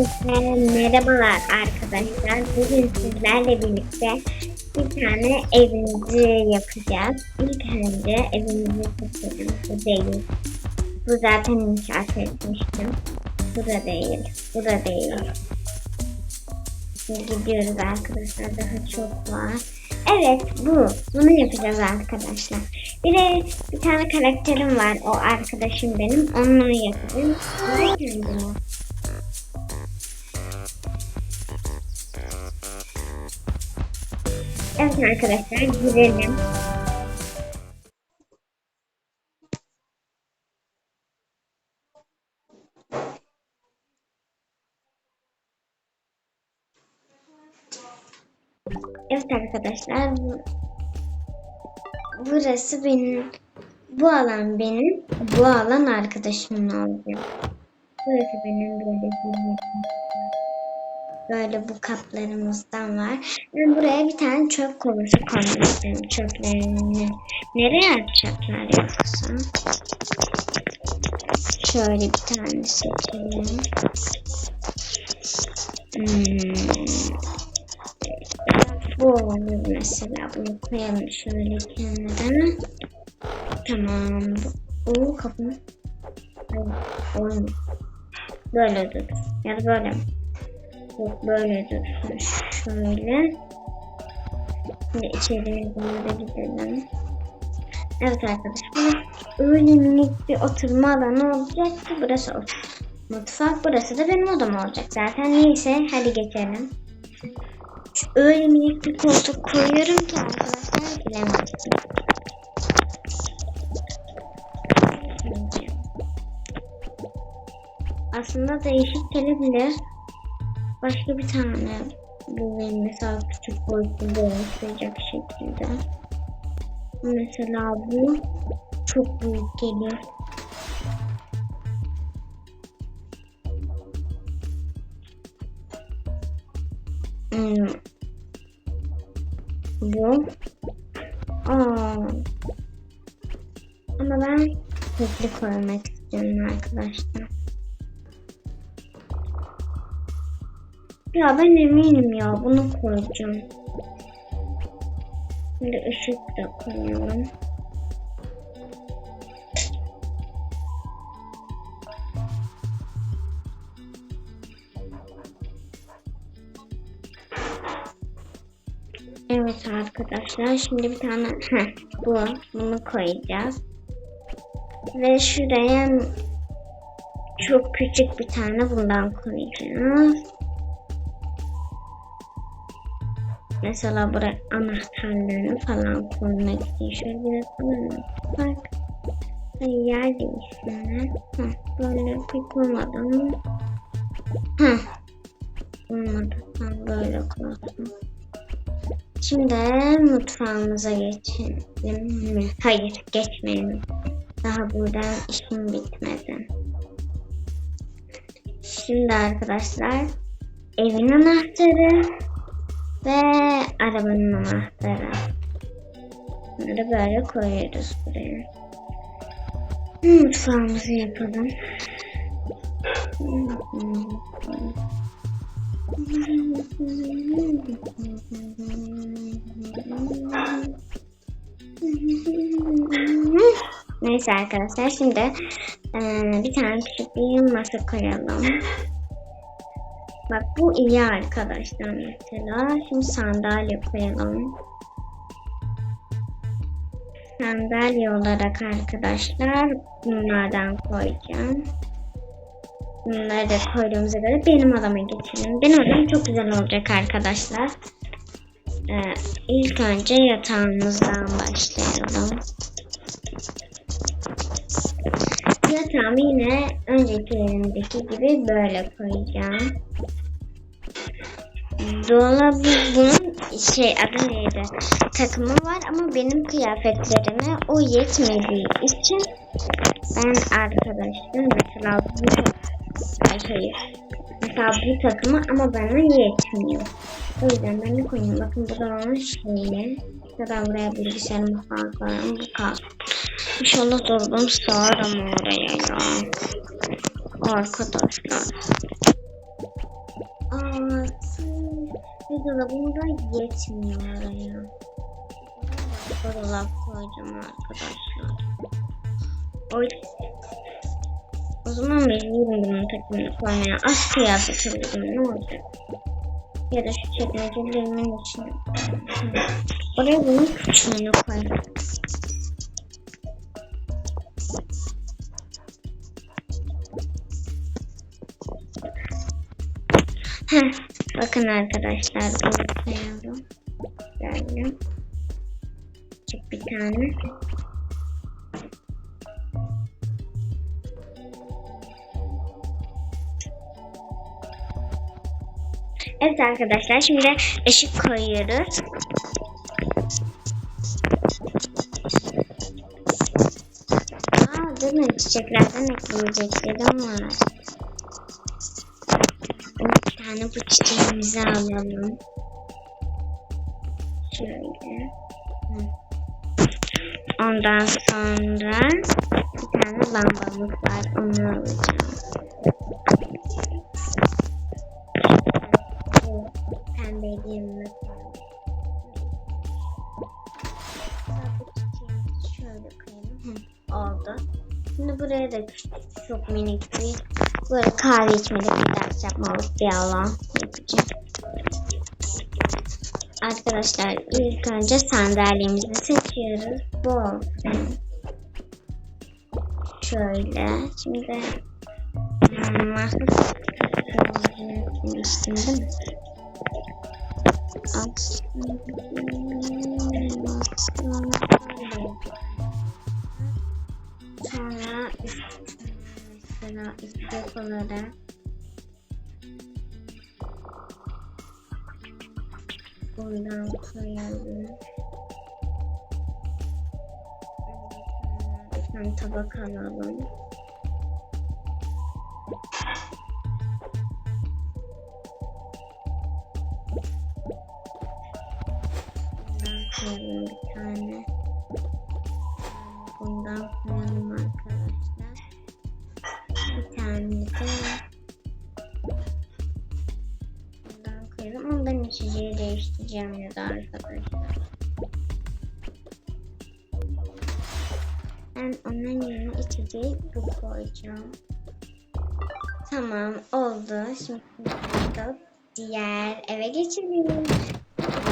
Herkese merhabalar arkadaşlar. Bugün sizlerle birlikte bir tane evimizi yapacağız. İlk önce evimizi seçelim. Bu değil. Bu zaten inşaat etmiştim. Bu da değil. Bu da değil. Şimdi gidiyoruz arkadaşlar. Daha çok var. Evet bu. Bunu yapacağız arkadaşlar. Bir de bir tane karakterim var. O arkadaşım benim. Onunla yapacağım. Kendim Evet arkadaşlar girelim. Evet arkadaşlar bu- burası benim bu alan benim bu alan arkadaşımın olacak. Burası benim böyle bir Böyle bu kaplarımızdan var. Ben buraya bir tane çöp kovası koymak istiyorum. Çöplerini nereye atacaklar yoksa? Şöyle bir tane seçelim. Hmm. Bu olur mesela. Bunu koyalım şöyle kenara. Tamam. Bu kapı. Olmuyor. Böyle dur. Ya da böyle mi? Yok böyle dursun. Şöyle. Şimdi içeriye doğru gidelim. Evet arkadaşlar. Öyle minik bir oturma alanı olacak ki burası otur. Mutfak burası da benim odam olacak. Zaten neyse hadi geçelim. Öyle minik bir koltuk koyuyorum ki arkadaşlar bilemezsin. Aslında değişik gelebilir başka bir tane bulayım mesela küçük boyutunda oluşturacak şekilde. Mesela bu çok büyük geliyor. Hmm. Bu. Aa. Ama ben hızlı koymak istiyorum arkadaşlar. Ya ben eminim ya bunu koyacağım. Şimdi ışık da koyalım. Evet arkadaşlar şimdi bir tane heh, bu bunu koyacağız. Ve şuraya çok küçük bir tane bundan koyacağız. Mesela buraya anahtarlarını falan koymak için şöyle biraz alalım. Bak. Yer değişsinler. Böyle pek olmadı mı? Heh. Olmadı. Tam böyle koyalım. Şimdi mutfağımıza geçelim mi? Hayır geçmeyelim. Daha buradan işim bitmedi. Şimdi arkadaşlar evin anahtarı ve arabanın anahtarı. Bunları böyle koyuyoruz buraya. Mutfağımızı yapalım. Neyse arkadaşlar şimdi eee, bir tane küçük bir masa koyalım. Bak bu iyi arkadaşlar mesela. Şimdi sandalye koyalım. Sandalye olarak arkadaşlar bunlardan koyacağım. Bunları da koyduğumuza göre benim odama geçelim. Benim odam çok güzel olacak arkadaşlar. Ee, ilk önce yatağımızdan başlayalım. Yatağımı yine önceki elimdeki gibi böyle koyacağım. Dolabı bunun şey adı neydi? Takımı var ama benim kıyafetlerime o yetmediği için ben arkadaşlar mesela bu hayır. Mesela bu takımı ama bana yetmiyor. O yüzden ben de koyayım. Bakın bu da onun şeyi. Da buraya bilgisayarımı falan koyarım. Bu kalsın. İnşallah sığar ama oraya ya. Arkadaşlar. Buzdolabım da yetmiyor oraya. Dolap koydum arkadaşlar. Oy. O zaman mecburum bunun takımını koymaya. Az kıyafet alıyorum ne olacak? Ya da şu çekmecelerimin içine. Oraya bunun küçüğünü koy. Bakın arkadaşlar bunu koyalım. Böyle. Çık bir tane. Evet arkadaşlar şimdi ışık koyuyoruz. Aa durun çiçeklerden ekleyeceklerim var. Tane bu çiçeğimizi alalım. Şöyle. Ondan sonra bir tane lambamız var. Onu alacağım. Pembeliğimi. Şimdi buraya da küçük, çok minik bir böyle kahve içmelik bir ders yapmalık bir alan yapacağım. Arkadaşlar ilk önce sandalyemizi seçiyoruz. Bu. Şöyle. Şimdi masa demiştim değil mi? Sonra mesela istek olarak Buradan koyalım. Tane tabak alalım. Bundan koyalım bir tane. Bundan koyalım arkadaşlar. Değiştireceğim ya da arkadaşlar. Ben onun yerine içeceği bu koyacağım. Tamam oldu. Şimdi da diğer eve geçelim.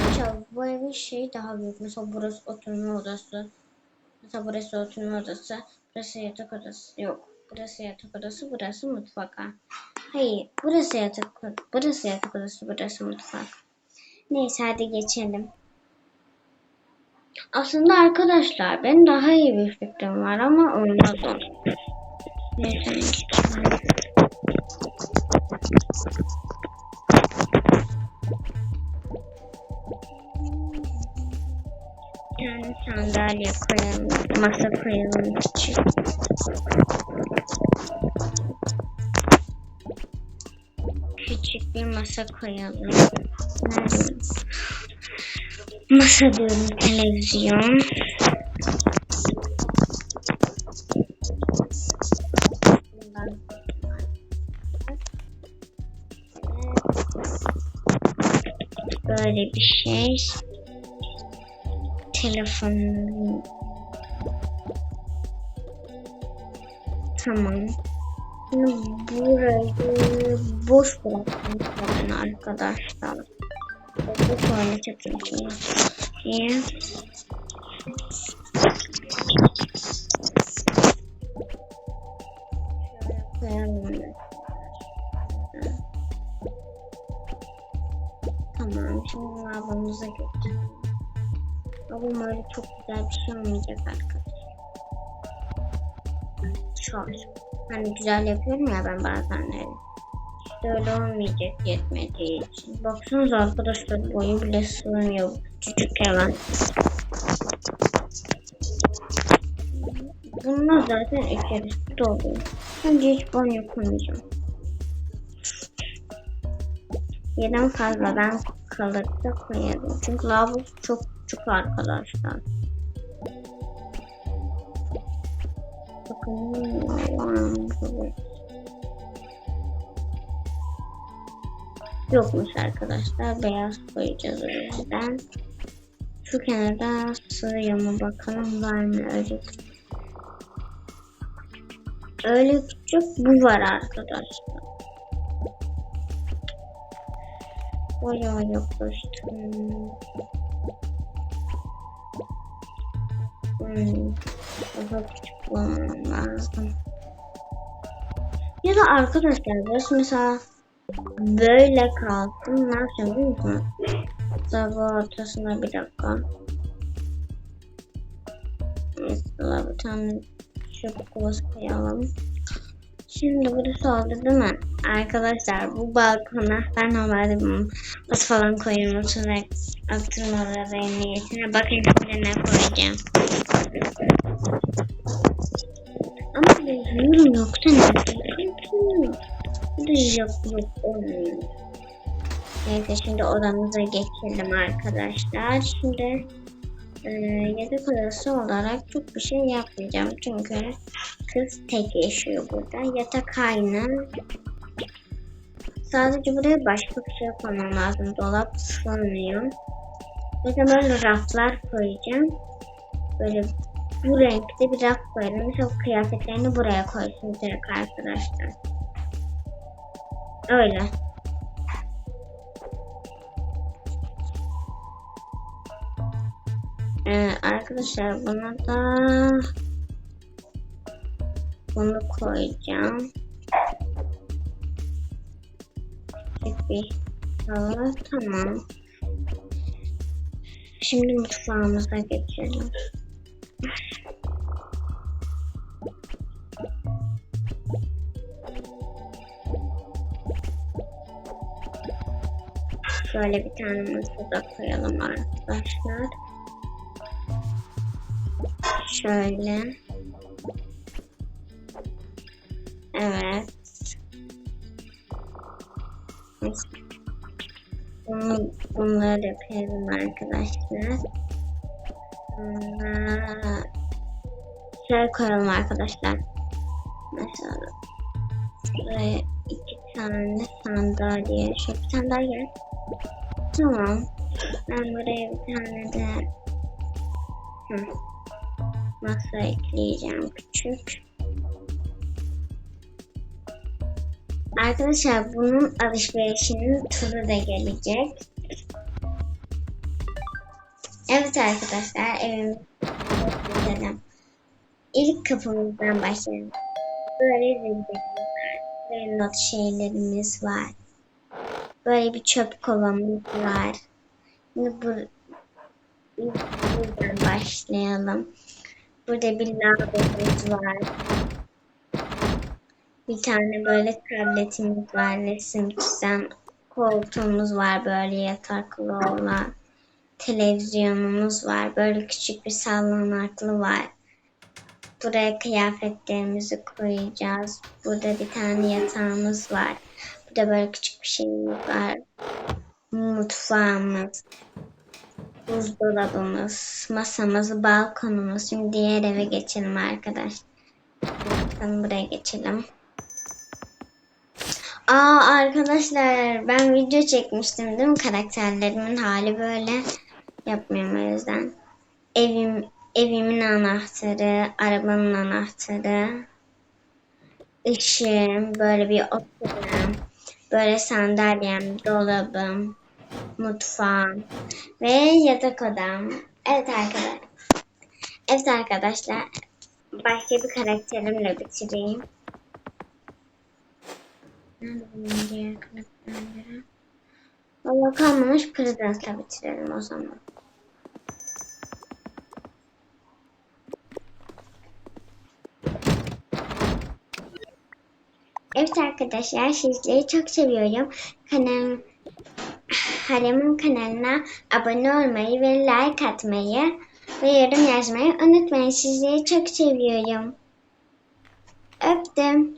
Mesela bu evin şeyi daha büyük. Mesela burası oturma odası. Mesela burası oturma odası. Burası yatak odası. Yok. Burası yatak odası. Burası mutfak. ha. Hayır. Burası yatak Burası yatak odası. Burası mutfak. Neyse hadi geçelim. Aslında arkadaşlar benim daha iyi bir fikrim var ama olmadı. Neyse. Bir tane sandalye koyalım. Masa koyalım küçük. Bir masa koyalım. Nerede? Masa diyorum televizyon. Böyle bir şey. Telefon. Tamam. Şimdi burayı boş bıraktım arkadaşlar. Bu yapayım. İyi. Şöyle koyalım. Tamam. Şimdi lavabomıza götürelim. Ama öyle çok güzel bir şey olmayacak arkadaşlar. Şöyle. Hani güzel yapıyorum ya ben bazenleri. İşte öyle olmayacak yetmediği için. Baksanıza arkadaşlar boyu bile sığmıyor bu küçücük hemen. Bunlar zaten içerisi dolu. Bence hiç banyo koymayacağım. Yeden fazladan kalırsa koyarım. Çünkü lavabo çok küçük arkadaşlar. Yokmuş arkadaşlar. Beyaz koyacağız o. Şu kenarda sığıyor mu bakalım var mı öyle küçük. Öyle küçük bu var arkadaşlar. Bayağı yaklaştım. Hmm. Daha küçük bulmam lazım. Ya da arkadaşlar burası mesela böyle kalsın. Ne yapacağım biliyor musun? Bu ortasına bir dakika. Mesela bir tane çöp kovası koyalım. Şimdi burası oldu değil mi? Arkadaşlar bu balkona ben normalde bu pas falan koyuyorum. Sonra attırmaları niyetine. Bakın şimdi ne koyacağım. Ama bu yorum yoksa ne? Bu da yok yok olmuyor. Neyse şimdi odamıza geçelim arkadaşlar. Şimdi e, yatak odası olarak çok bir şey yapmayacağım. Çünkü kız tek yaşıyor burada. Yatak aynı. Sadece buraya başka bir şey koymam lazım. Dolap sığmıyor. Mesela böyle raflar koyacağım. Böyle bu renkte bir raf koyalım. Mesela kıyafetlerini buraya koysun direkt arkadaşlar. Öyle. Ee, arkadaşlar buna da bunu koyacağım. Bir tamam. Şimdi mutfağımıza geçelim. Şöyle bir tane masa da koyalım arkadaşlar. Şöyle. Evet. Bunu, bunları yapıyorum arkadaşlar. Sonra şöyle koyalım arkadaşlar. Mesela buraya iki tane sandalye. Şöyle bir gel. Tamam. Ben buraya bir tane de Hı. masa ekleyeceğim küçük. Arkadaşlar bunun alışverişinin turu da gelecek. Evet arkadaşlar evimizi gezelim. İlk kapımızdan başlayalım. Böyle zilberimiz var. Böyle not şeylerimiz var. Böyle bir çöp kovamız var. Şimdi bu buradan başlayalım. Burada bir lavabomuz var. Bir tane böyle tabletimiz var. Resim çizen koltuğumuz var böyle yataklı olan. Televizyonumuz var. Böyle küçük bir sallanaklı var. Buraya kıyafetlerimizi koyacağız. Burada bir tane yatağımız var. Burada böyle küçük bir şeyimiz var. Mutfağımız. Buzdolabımız, masamız, balkonumuz. Şimdi diğer eve geçelim arkadaşlar. Bakalım buraya geçelim. Aa arkadaşlar ben video çekmiştim değil mi? Karakterlerimin hali böyle. Yapmıyorum o yüzden. Evim, evimin anahtarı, arabanın anahtarı, ışığım, böyle bir oturum, böyle sandalyem, dolabım, mutfağım ve yatak odam. Evet arkadaşlar. Evet arkadaşlar. Başka bir karakterimle bitireyim. Nerede bunun diğer karakterleri? Valla kalmamış Prizens'la bitirelim o zaman. Evet arkadaşlar sizleri çok seviyorum. Kanal Halamın kanalına abone olmayı ve like atmayı ve yorum yazmayı unutmayın. Sizleri çok seviyorum. Öptüm.